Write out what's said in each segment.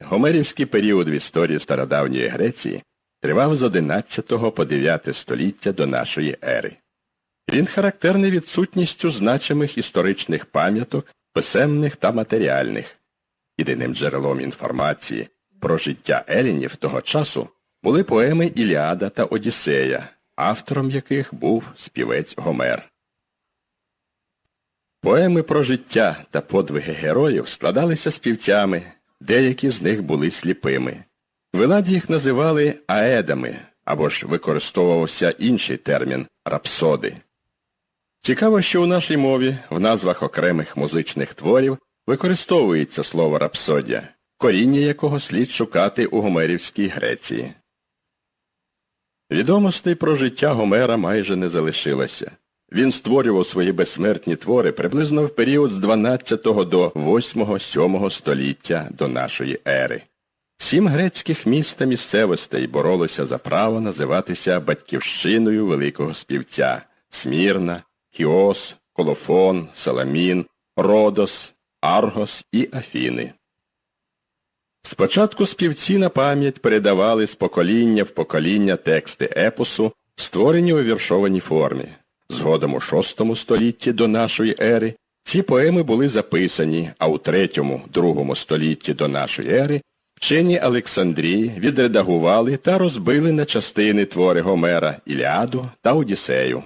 Гомерівський період в історії стародавньої Греції тривав з 11 по 9 століття до нашої ери. Він характерний відсутністю значимих історичних пам'яток, писемних та матеріальних. Єдиним джерелом інформації про життя елінів того часу були поеми Іліада та Одіссея, автором яких був співець Гомер. Поеми про життя та подвиги героїв складалися співцями, деякі з них були сліпими. В Еладі їх називали аедами або ж використовувався інший термін рапсоди. Цікаво, що у нашій мові в назвах окремих музичних творів використовується слово рапсодія, коріння якого слід шукати у Гомерівській Греції. Відомостей про життя Гомера майже не залишилося. Він створював свої безсмертні твори приблизно в період з 12 до 8-7 століття до нашої ери. Сім грецьких міст та місцевостей боролися за право називатися батьківщиною великого співця Смірна, Хіос, Колофон, Саламін, Родос, Аргос і Афіни. Спочатку співці на пам'ять передавали з покоління в покоління тексти епосу, створені у віршованій формі. Згодом у VI столітті до нашої ери ці поеми були записані, а у III-II столітті до нашої ери вчені Олександрії відредагували та розбили на частини твори Гомера Іліаду та Одіссею.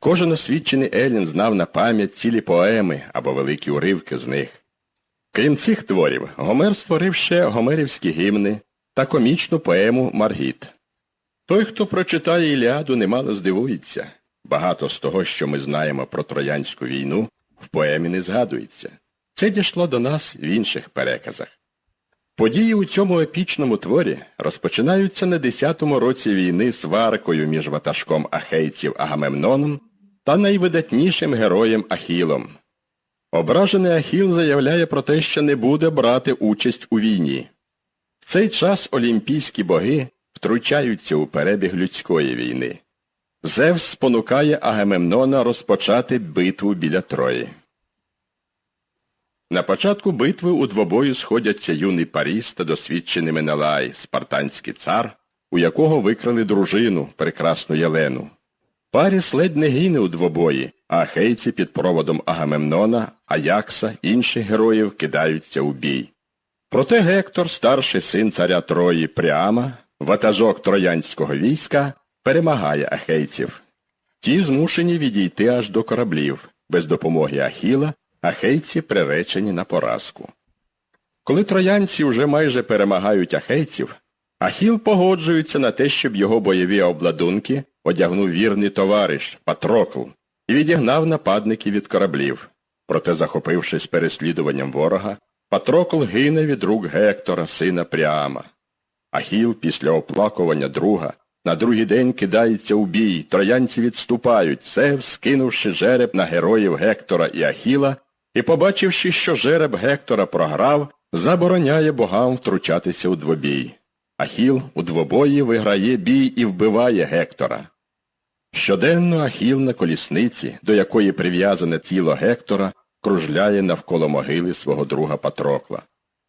Кожен освічений Елін знав на пам'ять цілі поеми або великі уривки з них. Крім цих творів, Гомер створив ще гомерівські гімни та комічну поему Маргіт. Той, хто прочитає Іліаду, немало здивується. Багато з того, що ми знаємо про Троянську війну, в поемі не згадується. Це дійшло до нас в інших переказах. Події у цьому епічному творі розпочинаються на 10-му році війни сваркою між ватажком ахейців Агамемноном та найвидатнішим героєм Ахілом. Ображений Ахіл заявляє про те, що не буде брати участь у війні. В цей час олімпійські боги втручаються у перебіг людської війни. Зевс спонукає Агамемнона розпочати битву біля Трої. На початку битви у двобою сходяться юний Паріс та досвідчений Менелай, спартанський цар, у якого викрали дружину, прекрасну Єлену. Паріс ледь не гине у двобої, а ахейці під проводом Агамемнона, Аякса, інших героїв кидаються у бій. Проте Гектор, старший син царя Трої Пряма, ватажок троянського війська, перемагає ахейців. Ті змушені відійти аж до кораблів. Без допомоги Ахіла ахейці приречені на поразку. Коли троянці вже майже перемагають ахейців, Ахіл погоджується на те, щоб його бойові обладунки одягнув вірний товариш Патрокл і відігнав нападників від кораблів. Проте, захопившись переслідуванням ворога, Патрокл гине від рук Гектора, сина Пряма. Ахіл після оплакування друга на другий день кидається у бій, троянці відступають, Зевс, скинувши жереб на героїв Гектора і Ахіла, і, побачивши, що жереб Гектора програв, забороняє богам втручатися у двобій. Ахіл у двобої виграє бій і вбиває Гектора. Щоденно Ахіл на колісниці, до якої прив'язане тіло Гектора, кружляє навколо могили свого друга Патрокла.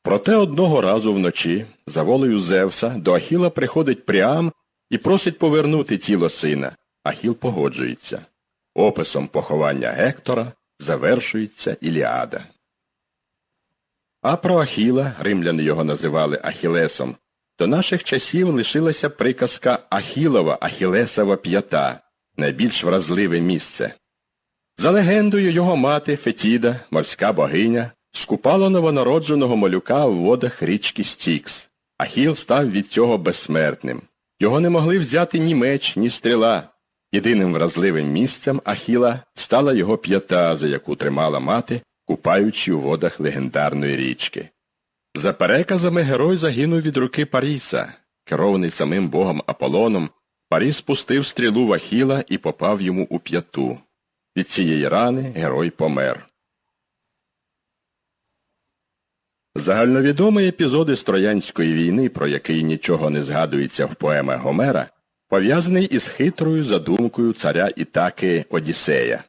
Проте одного разу вночі, за волею Зевса, до Ахіла приходить Пріам і просить повернути тіло сина. Ахіл погоджується. Описом поховання Гектора завершується Іліада. А про Ахіла, римляни його називали Ахілесом, до наших часів лишилася приказка Ахілова Ахілесова п'ята, найбільш вразливе місце. За легендою його мати Фетіда, морська богиня, скупала новонародженого малюка в водах річки Стікс. Ахіл став від цього безсмертним. Його не могли взяти ні меч, ні стріла. Єдиним вразливим місцем Ахіла стала його п'ята, за яку тримала мати, купаючи у водах легендарної річки. За переказами герой загинув від руки Паріса. Керований самим богом Аполлоном, Паріс пустив стрілу в Ахіла і попав йому у п'яту. Від цієї рани герой помер. Загальновідомий епізод із Троянської війни, про який нічого не згадується в поемах Гомера, пов'язаний із хитрою задумкою царя Ітаки Одіссея.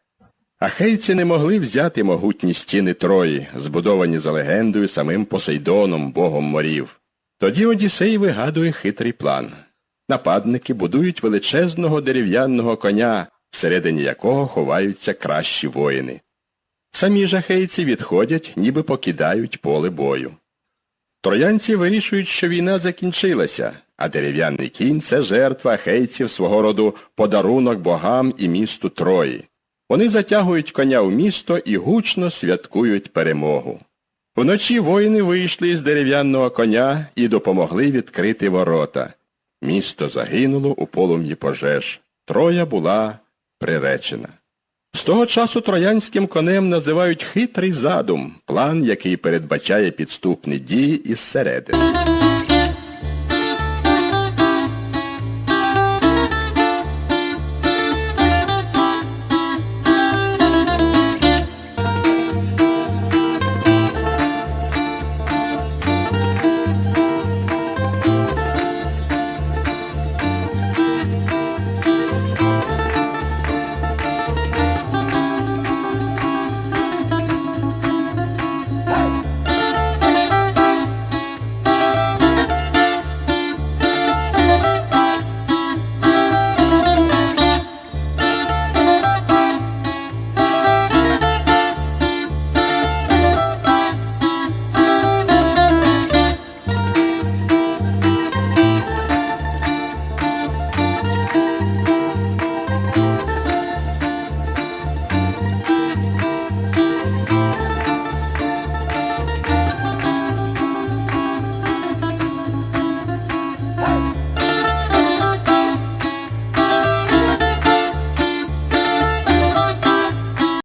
Ахейці не могли взяти могутні стіни Трої, збудовані за легендою самим Посейдоном, богом морів. Тоді Одіссей вигадує хитрий план. Нападники будують величезного дерев'яного коня, всередині якого ховаються кращі воїни. Самі ж ахейці відходять, ніби покидають поле бою. Троянці вирішують, що війна закінчилася, а дерев'яний кінь це жертва ахейців свого роду подарунок богам і місту Трої. Вони затягують коня в місто і гучно святкують перемогу. Вночі воїни вийшли із дерев'яного коня і допомогли відкрити ворота. Місто загинуло у полум'ї пожеж. Троя була приречена. З того часу троянським конем називають хитрий задум, план, який передбачає підступні дії із середини.